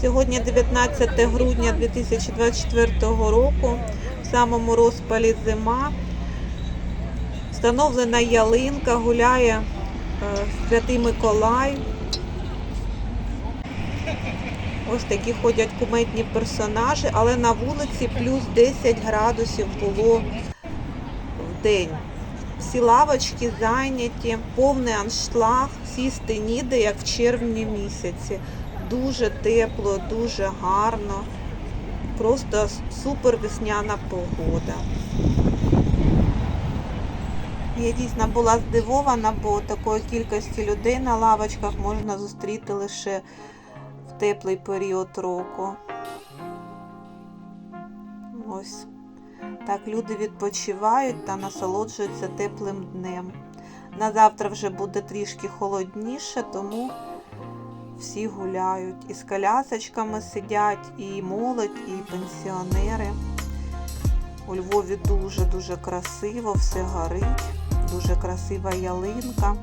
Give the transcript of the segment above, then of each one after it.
Сьогодні 19 грудня 2024 року, в самому розпалі зима. Встановлена ялинка, гуляє е, Святий Миколай. Ось такі ходять кумедні персонажі, але на вулиці плюс 10 градусів було в день. Всі лавочки зайняті, повний аншлаг, сісти ніде, як в червні місяці. Дуже тепло, дуже гарно. Просто супер весняна погода. Я дійсно була здивована, бо такої кількості людей на лавочках можна зустріти лише в теплий період року. Ось так люди відпочивають та насолоджуються теплим днем. На завтра вже буде трішки холодніше, тому всі гуляють. І з колясочками сидять, і молодь, і пенсіонери. У Львові дуже-дуже красиво, все горить, дуже красива ялинка.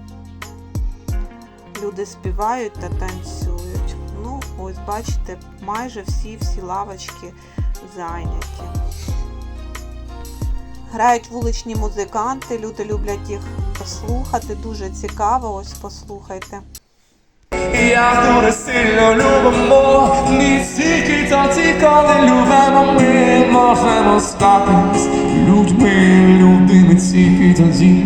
Люди співають та танцюють. Ну, ось бачите, майже всі-всі лавочки зайняті. Грають вуличні музиканти, люди люблять їх послухати, дуже цікаво, ось послухайте. Як дуже сильно любимо, ні стільки тоді, коли любимо, ми можемо стати людьми, людьми тільки тоді.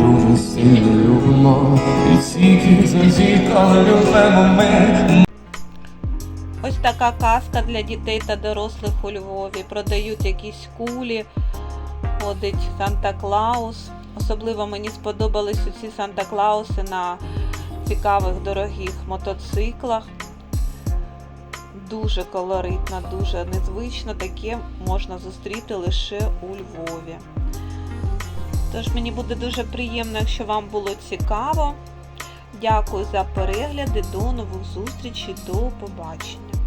Дуже сильно любимо, і тільки тоді, коли любимо ми. Ось така казка для дітей та дорослих у Львові. Продають якісь кулі, ходить Санта Клаус. Особливо мені сподобались ці Санта Клауси на цікавих дорогих мотоциклах. Дуже колоритно, дуже незвично. Таке можна зустріти лише у Львові. Тож мені буде дуже приємно, якщо вам було цікаво. Дякую за перегляди. До нових зустрічей. До побачення.